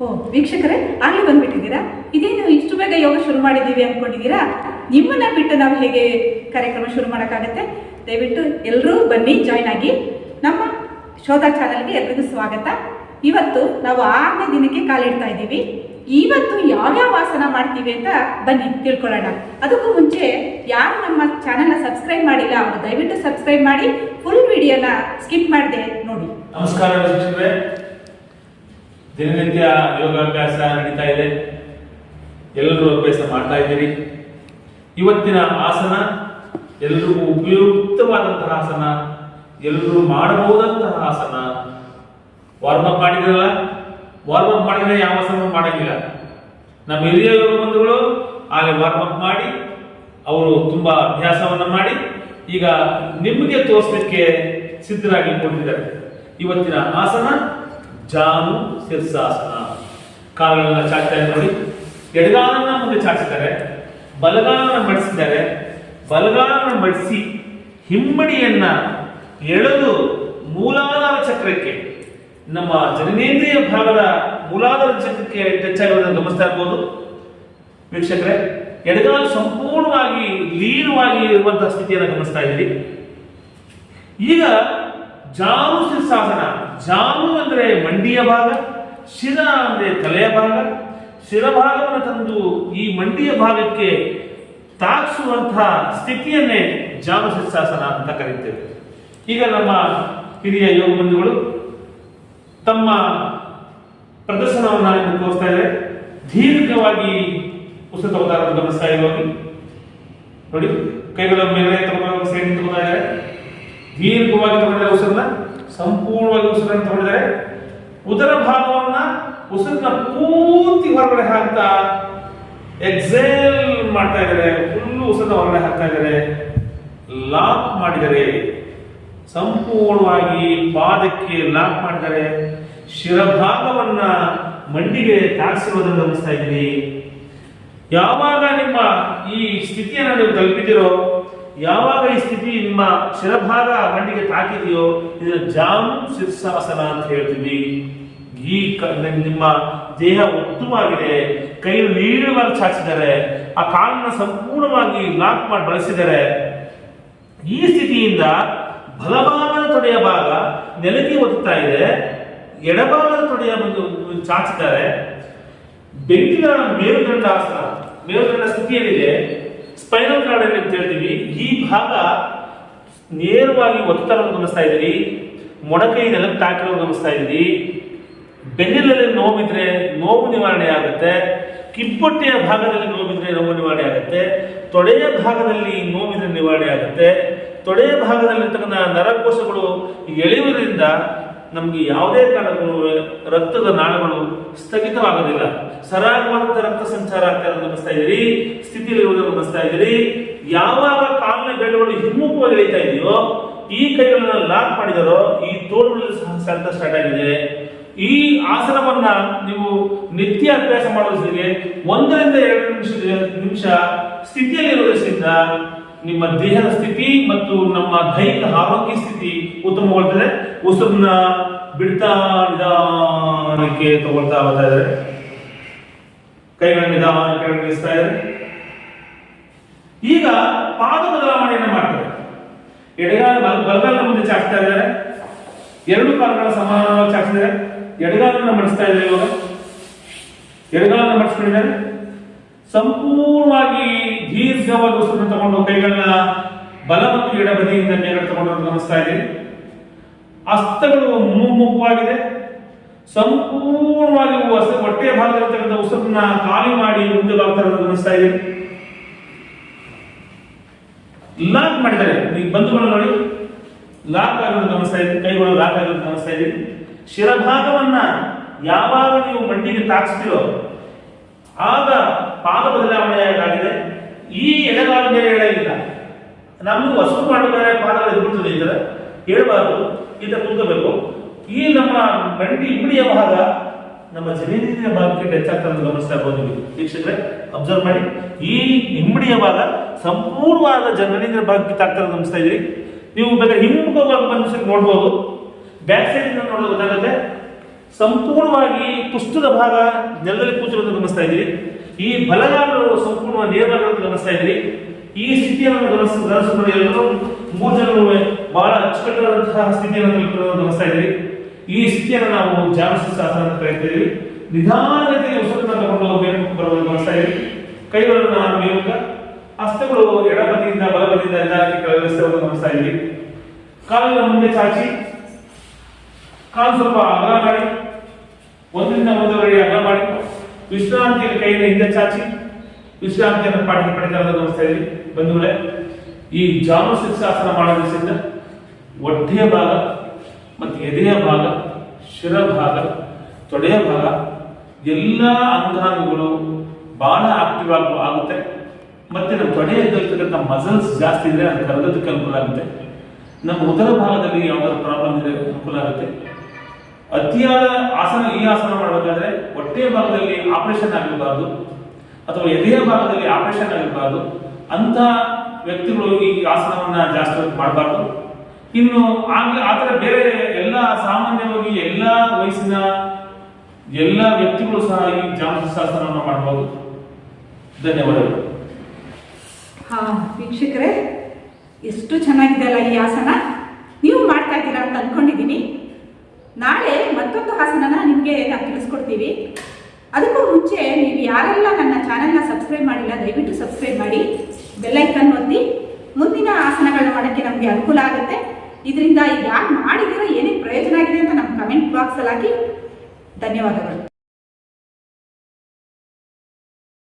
ಓ, ವೀಕ್ಷಕರೇ, ಆಗಲೇ ಬಂದ್ಬಿಟ್ಟಿದ್ದೀರಾ? ಇದೇನು ಇಷ್ಟು ಬೇಗ ಯೋಗ ಶುರು ಮಾಡಿದ್ದೀವಿ ಅಂದ್ಕೊಂಡಿದ್ದೀರಾ ನಿಮ್ಮನ್ನ ಬಿಟ್ಟು ನಾವು ಹೇಗೆ ಕಾರ್ಯಕ್ರಮ ಶುರು ಮಾಡೋಕ್ಕಾಗತ್ತೆ? ದಯವಿಟ್ಟು ಎಲ್ಲರೂ ಬನ್ನಿ, ಜಾಯ್ನ್ ಆಗಿ. ನಮ್ಮ ಶೋಧ ಚಾನಲ್ಗೆ ಎಲ್ರಿಗೂ ಸ್ವಾಗತ. ಇವತ್ತು ನಾವು ಆರನೇ ದಿನಕ್ಕೆ ಕಾಲಿಡ್ತಾ ಇದ್ದೀವಿ. ಇವತ್ತು ಯಾವ್ಯಾವ ಆಸನ ಮಾಡ್ತೀವಿ ಅಂತ ಬನ್ನಿ, ತಿಳ್ಕೊಳ್ಳೋಣ. ಅದಕ್ಕೂ ಮುಂಚೆ ಯಾರು ನಮ್ಮ ಚಾನಲ್ನ ಸಬ್ಸ್ಕ್ರೈಬ್ ಮಾಡಿಲ್ಲ, ಅವರು ದಯವಿಟ್ಟು ಸಬ್ಸ್ಕ್ರೈಬ್ ಮಾಡಿ. ಫುಲ್ ವಿಡಿಯೋನ ಸ್ಕಿಪ್ ಮಾಡದೆ ನೋಡಿ. ನಮಸ್ಕಾರ ದಿನನಿತ್ಯ ಯೋಗಾಭ್ಯಾಸ ನಡೀತಾ ಇದೆ. ಎಲ್ಲರೂ ಅಭ್ಯಾಸ ಮಾಡ್ತಾ ಇದ್ದೀರಿ. ಇವತ್ತಿನ ಆಸನ ಎಲ್ರಿಗೂ ಉಪಯುಕ್ತವಾದಂತಹ ಆಸನ, ಎಲ್ಲರೂ ಮಾಡಬಹುದಂತಹ ಆಸನ. ವಾರ್ಮ್ ಅಪ್ ಮಾಡಿದ್ರಲ್ಲ? ವಾರ್ಮ್ ಅಪ್ ಮಾಡಿದ್ರೆ ಯಾವ ಆಸನ ಮಾಡಂಗಿಲ್ಲ. ನಮ್ಮ ಹಿರಿಯ ಯೋಗ ಬಂಧುಗಳು ಆಗಲೇ ವಾರ್ಮ್ ಅಪ್ ಮಾಡಿ, ಅವರು ತುಂಬಾ ಅಭ್ಯಾಸವನ್ನ ಮಾಡಿ, ಈಗ ನಿಮಗೆ ತೋರಿಸಲಿಕ್ಕೆ ಸಿದ್ಧರಾಗಿ ಕೊಟ್ಟಿದ್ದಾರೆ. ಇವತ್ತಿನ ಆಸನ ಜಾನು ಶಿರ್ಸಾಸನ. ಕಾಲುಗಳನ್ನ ಚಾಚ್ತಾರೆ ನೋಡಿ. ಎಡಗಾಲನ್ನ ಮುಂದೆ ಚಾಚಿದ್ದಾರೆ ಬಲಗಾಲನ್ನ ಮಡಿಸಿದ್ದಾರೆ. ಬಲಗಾಲನ್ನ ಮಡಿಸಿ ಹಿಮ್ಮಡಿಯನ್ನ ಎಳೆದು ಮೂಲಾಧಾರ ಚಕ್ರಕ್ಕೆ, ನಮ್ಮ ಜನನೇಂದ್ರಿಯ ಭಾಗದ ಮೂಲಾಧಾರ ಚಕ್ರಕ್ಕೆ ಟಚ್ ಆಗಿರೋದನ್ನು ಗಮನಿಸ್ತಾ ಇರ್ಬೋದು. ವೀಕ್ಷಕರೇ, ಎಡಗಾಲು ಸಂಪೂರ್ಣವಾಗಿ ಲೀನವಾಗಿ ಇರುವಂತಹ ಸ್ಥಿತಿಯನ್ನು ಗಮನಿಸ್ತಾ ಇದ್ದೀರಿ. ಈಗ ಜಾನು ಶಿರಸಾಸನ ಜಾನು ಅಂದ್ರೆ ಮಂಡಿಯ ಭಾಗ, ಶಿರ ಅಂದ್ರೆ ತಲೆಯ ಭಾಗ. ಶಿರಭಾಗವನ್ನು ತಂದು ಈ ಮಂಡಿಯ ಭಾಗಕ್ಕೆ ತಾಗಿಸುವಂತಹ ಸ್ಥಿತಿಯನ್ನೇ ಜಾನು ಶಿರಸಾಸನ ಅಂತ ಕರೀತೇವೆ. ಈಗ ನಮ್ಮ ಹಿರಿಯ ಯೋಗ ಬಂಧುಗಳು, ತಮ್ಮ ಪ್ರದರ್ಶನವನ್ನು ನಿಮಗೆ ತೋರಿಸ್ತಾ ಇದ್ದಾರೆ ದೀರ್ಘವಾಗಿ ಪುಸ್ತಕ ಇರೋದು ಗಮನಿಸ್ತಾ ಇರುವಾಗ ನೋಡಿ, ಕೈಗಳ ಮೇಲೆ ತಮ್ಮ ಸೇರಿ ಇದ್ದಾರೆ. ದೀರ್ಘವಾಗಿ ತಗೊಂಡಿದ್ದಾರೆ ಉಸಿರನ್ನ, ಸಂಪೂರ್ಣವಾಗಿ ಉಸಿರನ್ನು ತಗೊಂಡಿದ್ದಾರೆ. ಉದರ ಭಾಗವನ್ನ ಉಸಿರನ್ನ ಪೂರ್ತಿ ಹೊರಗಡೆ ಹಾಕ್ತಾ ಎಕ್ಸೇಲ್ ಮಾಡ್ತಾ ಇದ್ದಾರೆ. ಫುಲ್ ಉಸಿರನ್ನ ಹೊರಗಡೆ ಹಾಕ್ತಾ ಇದ್ದಾರೆ. ಲಾಕ್ ಮಾಡಿದರೆ ಸಂಪೂರ್ಣವಾಗಿ ಪಾದಕ್ಕೆ ಲಾಕ್ ಮಾಡಿದರೆ ಶಿರಭಾಗವನ್ನ ಮಂಡಿಗೆ ತಾಗಿಸಿರೋದನ್ನು ಗಮನಿಸ್ತಾ ಇದ್ದೀನಿ ಯಾವಾಗ ನಿಮ್ಮ ಈ ಸ್ಥಿತಿಯನ್ನು ನೀವು ತಲುಪಿದಿರೋ ಯಾವಾಗ ಈ ಸ್ಥಿತಿ ನಿಮ್ಮ ಶಿರಭಾಗ ಮಂಡಿಗೆ ತಾಕಿದೆಯೋ, ಇದನ್ನು ಜಾನು ಶಿರ್ಸಾಸನ ಅಂತ ಹೇಳ್ತೀವಿ. ಈ ನಿಮ್ಮ ದೇಹ ಉತ್ತಮವಾಗಿದೆ ಕೈ ನೀಳವಾಗಿ ಚಾಚಿದ್ದಾರೆ ಆ ಕಾಲನ್ನ ಸಂಪೂರ್ಣವಾಗಿ ಲಾಕ್ ಮಾಡಿ ಬಳಸಿದ್ದಾರೆ. ಈ ಸ್ಥಿತಿಯಿಂದ ಬಲಭಾಗದ ತೊಡೆಯ ಭಾಗ ನೆಲಕ್ಕೆ ಒತ್ತಾ ಇದೆ. ಎಡಭಾಗದ ತೊಡೆಯ ಒಂದು ಚಾಚಿದ್ದಾರೆ. ಮೇರುದಂಡ ಆಸನ ಮೇರುದಂಡ ಸ್ಥಿತಿಯಲ್ಲಿದೆ. ಸ್ಪೈನಲ್ ಕಾರ್ಡ್ ಅಂತ ಹೇಳ್ತೀವಿ. ಈ ಭಾಗ ನೇರವಾಗಿ ಒತ್ತಡವನ್ನು ಗಮನಿಸ್ತಾ ಇದ್ದೀರಿ. ಮೊಣಕೈ ನೆಲಕ್ಕೆ ತಾಕಿರೋ ಗಮನಿಸ್ತಾ ಇದ್ದೀರಿ. ಬೆನ್ನಿನಲ್ಲಿ ನೋವಿದ್ರೆ ನೋವು ನಿವಾರಣೆ ಆಗುತ್ತೆ. ಕಿಪ್ಪೊಟ್ಟೆಯ ಭಾಗದಲ್ಲಿ ನೋವಿದ್ರೆ ನೋವು ನಿವಾರಣೆ ಆಗುತ್ತೆ. ತೊಡೆಯ ಭಾಗದಲ್ಲಿ ನೋವಿದ್ರೆ ನಿವಾರಣೆ ಆಗುತ್ತೆ. ತೊಡೆಯ ಭಾಗದಲ್ಲಿರ್ತಕ್ಕಂಥ ನರಕೋಶಗಳು ಎಳೆಯುವುದರಿಂದ ನಮಗೆ ಯಾವುದೇ ಕಾರಣಕ್ಕೂ ರಕ್ತದ ನಾಳಗಳು ಸ್ಥಗಿತವಾಗೋದಿಲ್ಲ. ಸರಾಗವಾದಂಥ ರಕ್ತ ಸಂಚಾರ ಆಗ್ತಾ ಇರೋದು ಗಮನಿಸ್ತಾ ಇದ್ದೀರಿ? ಸ್ಥಿತಿಯಲ್ಲಿ ಇರುವುದನ್ನು ಗಮನಿಸ್ತಾ ಇದ್ದೀರಿ? ಯಾವಾಗ ಕಾಲಿನ ಬೆರಳುಗಳು ಹಿಮ್ಮುಖವಾಗಿ ಎಳಿತಾ ಇದೆಯೋ, ಈ ಕೈಗಳನ್ನ ಲಾಕ್ ಮಾಡಿದಾರೋ, ಈ ತೋಳುಗಳಲ್ಲಿ ಸಹ ಸೆಳೆತ ಸ್ಟಾರ್ಟ್ ಆಗಿದೆ. ಈ ಆಸನವನ್ನ ನೀವು ನಿತ್ಯ ಅಭ್ಯಾಸ ಮಾಡೋದ್ರಿಗೆ ಒಂದರಿಂದ ಎರಡು ನಿಮಿಷ ನಿಮಿಷ ಸ್ಥಿತಿಯಲ್ಲಿ ಇರೋದ್ರಿಂದ ನಿಮ್ಮ ದೇಹದ ಸ್ಥಿತಿ ಮತ್ತು ನಮ್ಮ ದೈಹಿಕ ಆರೋಗ್ಯ ಸ್ಥಿತಿ ಉತ್ತಮಗೊಳ್ತದೆ. ಉಸಿರನ್ನ ಬಿಡ್ತಾ ನಿಧಾನಕ್ಕೆ ತಗೊಳ್ತಾ ಬರ್ತಾ ಇದ್ದಾರೆ. ಕೈಗಳ ನಿಧಾನಕ್ಕೆ ಇಳಿಸ್ತಾ ಈಗ ಪಾದ ಬದಲಾವಣೆಯನ್ನು ಮಾಡ್ತಾರೆ. ಎಡಗಾಲ ಬಲ ಬಲಗಾಲ ಮುಂದೆ ಚಾಚ್ತಾ ಇದ್ದಾರೆ. ಎರಡು ಕಾಲುಗಳ ಸಮಾನವಾಗಿ ಚಾಚಿದ್ದಾರೆ ಎಡಗಾಲನ್ನ ಮಡಿಸ್ತಾ ಇದ್ದಾರೆ ಇವಾಗ. ಎಡಗಾಲನ್ನ ಮಡಿಸ್ಕೊಂಡಿದ್ದಾರೆ. ಸಂಪೂರ್ಣವಾಗಿ ದೀರ್ಘವಾಗಿ ಉಸಿರನ್ನು ತಗೊಂಡು ಕೈಗಳನ್ನ ಬಲ ಮತ್ತು ಎಡಬದಿಯಿಂದ ಮೇಲೆ ತಗೊಂಡು ಗಮನಿಸ್ತಾ ಇದ್ದೀರಿ. ಹಸ್ತಗಳು ಮುಮ್ಮುಖವಾಗಿದೆ ಸಂಪೂರ್ಣವಾಗಿ ಹೊಟ್ಟೆ ಭಾಗದಲ್ಲಿರ್ತಕ್ಕಂಥ ಉಸಿರನ್ನ ಖಾಲಿ ಮಾಡಿ ಮುಂದೆ ಅಂತ ಗಮನಿಸ್ತಾ ಇದ್ದೀರಿ ಲಾಕ್ ಮಾಡಿದ್ದಾರೆ. ನೀವು ಬಂಧುಗಳು ನೋಡಿ. ಲಾಕ್ ಆಗೋದು ಗಮನಿಸ್ತಾ ಇದೆ ಕೈಗಳು ಲಾಕ್ ಆಗೋದು ಗಮನಿಸ್ತಾ ಇದೆ ಶಿರಭಾಗವನ್ನ ಯಾವಾಗ ನೀವು ಮಂಡಿಗೆ ತಾಕಿಸ್ತೀರೋ, ಆಗ ಪಾದ ಬದಲಾವಣೆ ಆಗಿದೆ ಈ ಎಡಗಾಲ ಮೇಲೆ ಎಳೆಯಿಲ್ಲ. ನಮ್ಗೆ ವಸೂಲು ಮಾಡಬೇಕಾದ್ರೆ ಪಾದಗಳು ಹೇಳ್ಬಾರ್ದು ಇಂತ ಕೂತ್ಕೋಬೇಕು. ಈ ನಮ್ಮ ಮಂಡಿ ಇಮ್ಮಡಿಯ ಭಾಗ ನಮ್ಮ ಜಮೀನಿನ ಭಾಗಕ್ಕೆ ಹೆಚ್ಚಾಗ್ತದೆ ಗಮನಿಸ್ತಾ ಇರ್ಬೋದು ನೀವು. ವೀಕ್ಷಕರೇ, ಅಬ್ಸರ್ವ್ ಮಾಡಿ. ಈ ಇಮ್ಮಡಿಯ ಭಾಗ ಸಂಪೂರ್ಣವಾದ ಜನರೇಂದ್ರ ಭಾಗಕ್ಕೆ ತಾಗ್ತಾ ಇರೋದು ಗಮನಿಸ್ತಾ ಇದ್ರಿ ನೀವು ಬೇಕಾದ್ರೆ ಹಿಮ್ಮುಖವಾಗಿ ಬಂದು ನೋಡ್ಬೋದು. ಬ್ಯಾಕ್ ಸೈಡ್ ನೋಡೋದು ಗೊತ್ತಾಗುತ್ತೆ. ಸಂಪೂರ್ಣವಾಗಿ ಪುಷ್ಟದ ಭಾಗ ನೆಲದಲ್ಲಿ ಕೂತಿರೋದನ್ನು ಗಮನಿಸ್ತಾ ಇದ್ದೀರಿ. ಈ ಬಲಗಾಲು ಸಂಪೂರ್ಣ ನೇರವಾಗಿರೋದನ್ನು ಗಮನಿಸ್ತಾ ಇದ್ದೀರಿ. ಈ ಸ್ಥಿತಿಯನ್ನು ಗಮನಿಸ್, ಗಮನಿಸಿಕೊಂಡು ಎಲ್ಲರೂ ಮೂರು ಜನರು ಬಹಳ ಅಚ್ಚುಕಟ್ಟಾದಂತಹ ಸ್ಥಿತಿಯನ್ನು ತಲುಪಿರೋದನ್ನು ಗಮನಿಸ್ತಾ ಇದ್ದೀರಿ ಈ ಸ್ಥಿತಿಯನ್ನು ನಾವು ಜಾಗೃತಿ ಆಸನ ಅಂತ ಕರೀತೀವಿ. ನಿಧಾನಕ್ಕೆ ಉಸಿರನ್ನ ತಗೊಂಡು ಮೇಲ್ಮುಖ ಬರುವುದನ್ನು ಗಮನಿಸ್ತಾ ಇದ್ದೀರಿ ಕೈಗಳನ್ನು ಮೇಲ್ಮುಖ ಹಸ್ತಗಳು ಎಡಬದಿಯಿಂದ ಬಲಬದಿಯಿಂದ ನಿಧಾನಕ್ಕೆ ವ್ಯವಸ್ಥೆಗಳನ್ನು ಗಮನಿಸ್ತಾ ಇದ್ದೀವಿ ಕಾಲಿನ ಮುಂದೆ ಚಾಚಿ, ಕಾಲು ಸ್ವಲ್ಪ ಅಗಲ ಮಾಡಿ, ಒಂದರಿಂದ ಒಂದೂವರೆ ಅಗಲ ಮಾಡಿ ವಿಶ್ರಾಂತಿಯಲ್ಲಿ ಕೈಯಿಂದ ಹಿಂದೆ ಚಾಚಿ, ವಿಶ್ರಾಂತಿಯನ್ನು ಪಾಠ ಪಡೆದ ಗಮನಿಸ್ತಾ ಇದ್ದೀವಿ ಬಂಧುಗಳೇ ಈ ಜಾನು ಶಿಕ್ಷಾಸನ ಮಾಡೋದ್ರಿಂದ ಹೊಟ್ಟೆಯ ಭಾಗ ಮತ್ತು ಎದೆಯ ಭಾಗ, ಶಿರ ಭಾಗ, ತೊಡೆಯ ಭಾಗ, ಎಲ್ಲ ಅಂಗಾಂಗಗಳು ಬಹಳ ಆಕ್ಟಿವ್ ಆಗ ಆಗುತ್ತೆ. ಮತ್ತೆ ನಮ್ಮ ತೊಡೆಯಲ್ಲಿರ್ತಕ್ಕಂಥ ಮಸಲ್ಸ್ ಜಾಸ್ತಿ ಇದ್ರೆ ಅದು ಕರಗೋದಕ್ಕೆ ಅನುಕೂಲ ಆಗುತ್ತೆ. ನಮ್ಮ ಉದರ ಭಾಗದಲ್ಲಿ ಯಾವ್ದಾದ್ರು ಪ್ರಾಬ್ಲಮ್ ಇದೆ ಅನುಕೂಲ ಆಗುತ್ತೆ. ಅತಿಯಾದ ಆಸನ, ಈ ಆಸನ ಮಾಡಬೇಕಾದ್ರೆ ಹೊಟ್ಟೆಯ ಭಾಗದಲ್ಲಿ ಆಪರೇಷನ್ ಆಗಿರಬಾರ್ದು ಅಥವಾ ಎದೆಯ ಭಾಗದಲ್ಲಿ ಆಪರೇಷನ್ ಆಗಿರಬಾರ್ದು ಅಂತ ವ್ಯಕ್ತಿಗಳು ಈ ಆಸನವನ್ನ ಜಾಸ್ತಿ ಮಾಡಬಾರ್ದು. ಇನ್ನು ಆಗ್ಲೇ ಆ ಥರ ಬೇರೆ ಎಲ್ಲ ಸಾಮಾನ್ಯವಾಗಿ ಎಲ್ಲ ವಯಸ್ಸಿನ ಎಲ್ಲ ವ್ಯಕ್ತಿಗಳು ಸಹ ಈ ಜಾಮಶಾಸನವನ್ನು ಮಾಡಬಹುದು ಧನ್ಯವಾದಗಳು. ಹಾ, ವೀಕ್ಷಕರೇ, ಎಷ್ಟು ಚೆನ್ನಾಗಿದೆ ಅಲ್ಲ ಈ ಆಸನ? ನೀವು ಮಾಡ್ತಾ ಇದ್ದೀರಾ ಅಂತ ಅನ್ಕೊಂಡಿದ್ದೀನಿ. ನಾಳೆ ಮತ್ತೊಂದು ಆಸನನ ನಿಮಗೆ ನಾವು ತಿಳಿಸ್ಕೊಡ್ತೀವಿ. ಅದಕ್ಕೂ ಮುಂಚೆ ನೀವು ಯಾರೆಲ್ಲ ನನ್ನ ಚಾನೆಲ್ನ ಸಬ್ಸ್ಕ್ರೈಬ್ ಮಾಡಿಲ್ಲ, ದಯವಿಟ್ಟು ಸಬ್ಸ್ಕ್ರೈಬ್ ಮಾಡಿ. ಬೆಲ್ಲೈಕನ್ ನಮಗೆ ಅನುಕೂಲ ಆಗುತ್ತೆ. ಇದರಿಂದ ಯಾರು ಮಾಡಿದಿರೋ ಏನೇನು ಪ್ರಯೋಜನ ಆಗಿದೆ ಅಂತ ನಮ್ಮ ಕಮೆಂಟ್ ಬಾಕ್ಸಲ್ಲಿ ಹಾಕಿ. ಧನ್ಯವಾದಗಳು.